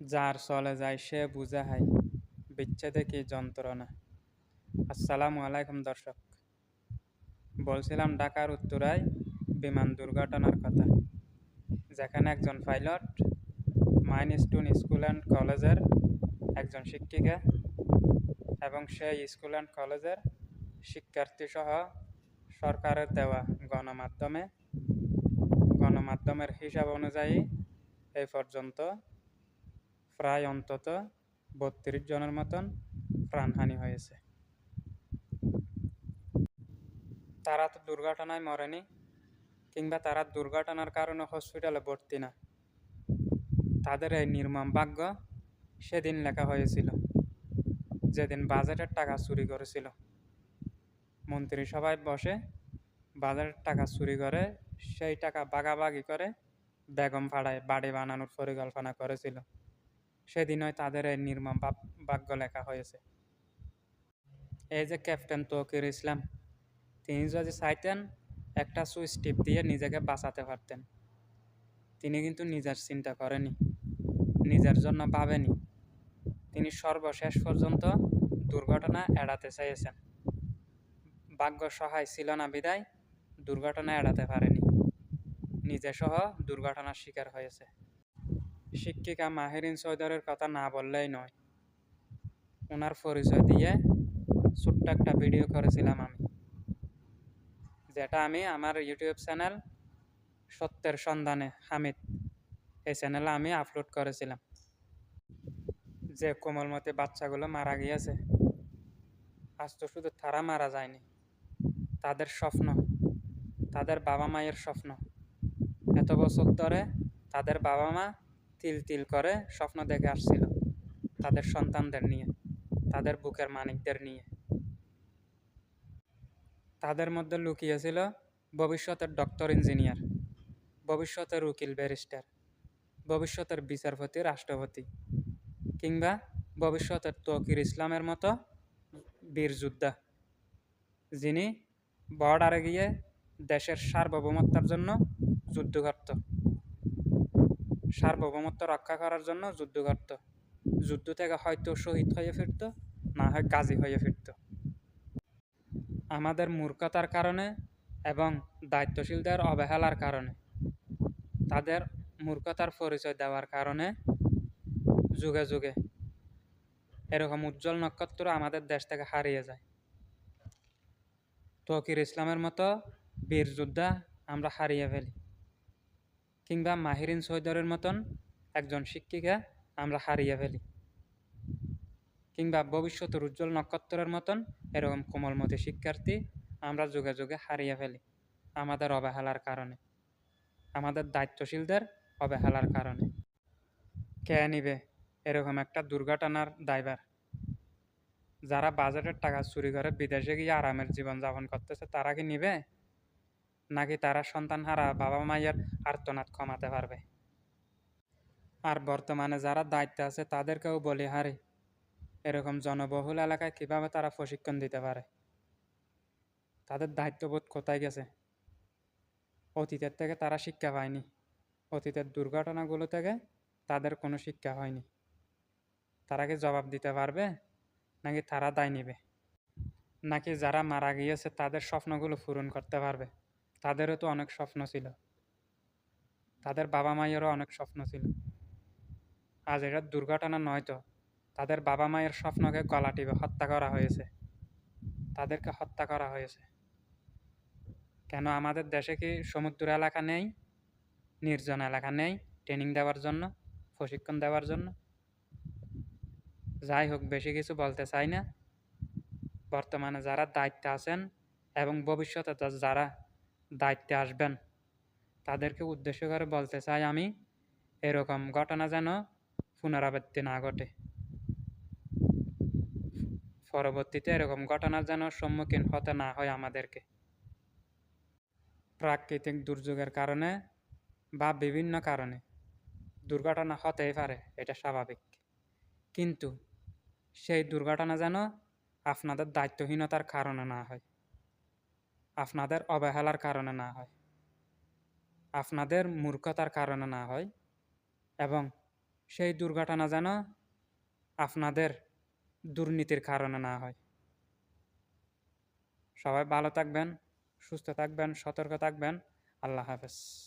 যার চলে যায় সে বুঝে হাই বিচ্ছেদে কি যন্ত্রণা। আসসালামু আলাইকুম দর্শক। বলছিলাম ঢাকার উত্তরায় বিমান দুর্ঘটনার কথা। যেখানে একজন পাইলট মাইনস্টোন স্কুল অ্যান্ড কলেজের একজন শিক্ষিকা এবং সেই স্কুল অ্যান্ড কলেজের শিক্ষার্থীসহ সরকারের দেওয়া গণমাধ্যমে, গণমাধ্যমের হিসাব অনুযায়ী এই পর্যন্ত প্রায় অন্তত বত্রিশ জনের মতন প্রাণহানি হয়েছে। তারা তো দুর্ঘটনায় মরেনি, কিংবা তারা দুর্ঘটনার কারণে হসপিটালে ভর্তি না। তাদের এই নির্মম ভাগ্য সেদিন লেখা হয়েছিল, যেদিন বাজেটের টাকা চুরি করেছিল। মন্ত্রিসভায় বসে বাজেটের টাকা চুরি করে, সেই টাকা বাগাবাগি করে বেগম ফাড়ায় বাড়ি বানানোর পরিকল্পনা করেছিল। সেদিনই তাদের এই নির্মম ভাগ্য লেখা হয়েছে। এই যে ক্যাপ্টেন তকির ইসলাম, তিনি যদি চাইতেন, একটা সুইচ টিপ দিয়ে নিজেকে বাঁচাতে পারতেন। তিনি কিন্তু নিজের চিন্তা করেনি, নিজের জন্য ভাবেনি। তিনি সর্বশেষ পর্যন্ত দুর্ঘটনা এড়াতে চেয়েছেন। ভাগ্য সহায় ছিল না বিদায়, দুর্ঘটনা এড়াতে পারেনি। নিজে সহ দুর্ঘটনার শিকার হয়েছে। শিক্ষিকা মাহেরিন সৈদরের কথা না বললেই নয়। ওনার পরিচয় দিয়ে ছোট্ট একটা ভিডিও করেছিলাম আমি। যেটা আমি আমার ইউটিউব চ্যানেল সত্যের সন্ধানে হামিদ, এই চ্যানেলে আমি আপলোড করেছিলাম। যে কোমলমতি বাচ্চাগুলো মারা গিয়েছে, আজ তো শুধু তারা মারা যায়নি, তাদের স্বপ্ন, তাদের বাবা মায়ের স্বপ্ন। এত বছর ধরে তাদের বাবা মা তিল তিল করে স্বপ্ন দেখে আসছিল তাদের সন্তানদের নিয়ে, তাদের বুকের মানিকদের নিয়ে। তাদের মধ্যে লুকিয়েছিল ভবিষ্যতের ডক্টর ইঞ্জিনিয়ার, ভবিষ্যতের উকিল ব্যারিস্টার, ভবিষ্যতের বিচারপতি, রাষ্ট্রপতি কিংবা ভবিষ্যতের তকির ইসলামের মতো বীর যোদ্ধা যিনি বর্ডারে গিয়ে দেশের সার্বভৌমত্বার জন্য যুদ্ধ করত। সার্বভৌমত্ব রক্ষা করার জন্য যুদ্ধ করত। যুদ্ধ থেকে হয়তো শহীদ হয়ে ফিরত, না হয় গাজী হয়ে ফিরত। আমাদের মূর্খতার কারণে এবং দায়িত্বশীলদের অবহেলার কারণে, তাদের মূর্খতার পরিচয় দেওয়ার কারণে যুগে যুগে এরকম উজ্জ্বল নক্ষত্র আমাদের দেশ থেকে হারিয়ে যায়। তকির ইসলামের মতো বীর যোদ্ধা আমরা হারিয়ে ফেলি। কিংবা মাহিরিন সৈদরের মতন একজন শিক্ষিকা আমরা হারিয়ে ফেলি। কিংবা ভবিষ্যতের উজ্জ্বল নক্ষত্রের মতন এরকম কোমলমতি শিক্ষার্থী আমরা যুগে যুগে হারিয়ে ফেলি আমাদের অবহেলার কারণে। আমাদের দায়িত্বশীলদের অবহেলার কারণে। কে নিবে এরকম একটা দুর্ঘটনার দায়ভার। যারা বাজেটের টাকা চুরি করে বিদেশে গিয়ে আরামের জীবনযাপন করতেছে, তারা কি নিবে? নাকি তারা সন্তান হারা বাবা মায়ের আর্তনাদ কমাতে পারবে? আর বর্তমানে যারা দায়িত্বে আছে, তাদেরকেও বলি, হারে, এরকম জনবহুল এলাকায় কীভাবে তারা প্রশিক্ষণ দিতে পারে? তাদের দায়িত্ববোধ কোথায় গেছে? অতীতের থেকে তারা শিক্ষা পায়নি। অতীতের দুর্ঘটনাগুলো থেকে তাদের কোনো শিক্ষা হয়নি। তারা কি জবাব দিতে পারবে? নাকি তারা দায় নিবে? নাকি যারা মারা গিয়েছে, তাদের স্বপ্নগুলো পূরণ করতে পারবে? তাদেরও তো অনেক স্বপ্ন ছিল। তাদের বাবা মায়েরও অনেক স্বপ্ন ছিল। আজ এটা দুর্ঘটনা নয় তো, তাদের বাবা মায়ের স্বপ্নকে গলা টিপে হত্যা করা হয়েছে। তাদেরকে হত্যা করা হয়েছে। কেন আমাদের দেশে কি সমুদ্র এলাকা নেই? নির্জন এলাকা নেই? ট্রেনিং দেওয়ার জন্য? প্রশিক্ষণ দেওয়ার জন্য? যাই হোক, বেশি কিছু বলতে চাই না। বর্তমানে যারা দায়িত্বে আছেন এবং ভবিষ্যতে যারা দায়িত্বে আসবেন। তাদেরকে উদ্দেশ্য করে বলতে চাই আমি, এরকম ঘটনা যেন পুনরাবৃত্তি না ঘটে। পরবর্তীতে এরকম ঘটনার যেন সম্মুখীন হতে না হয় আমাদেরকে। প্রাকৃতিক দুর্যোগের কারণে বা বিভিন্ন কারণে দুর্ঘটনা হতেই পারে, এটা স্বাভাবিক। কিন্তু সেই দুর্ঘটনা যেন আপনাদের দায়িত্বহীনতার কারণে না হয়। আপনাদের অবহেলার কারণে না হয়, আপনাদের মূর্খতার কারণে না হয় এবং সেই দুর্ঘটনা যেন আপনাদের দুর্নীতির কারণে না হয়। সবাই ভালো থাকবেন, সুস্থ থাকবেন, সতর্ক থাকবেন। আল্লাহ হাফেজ।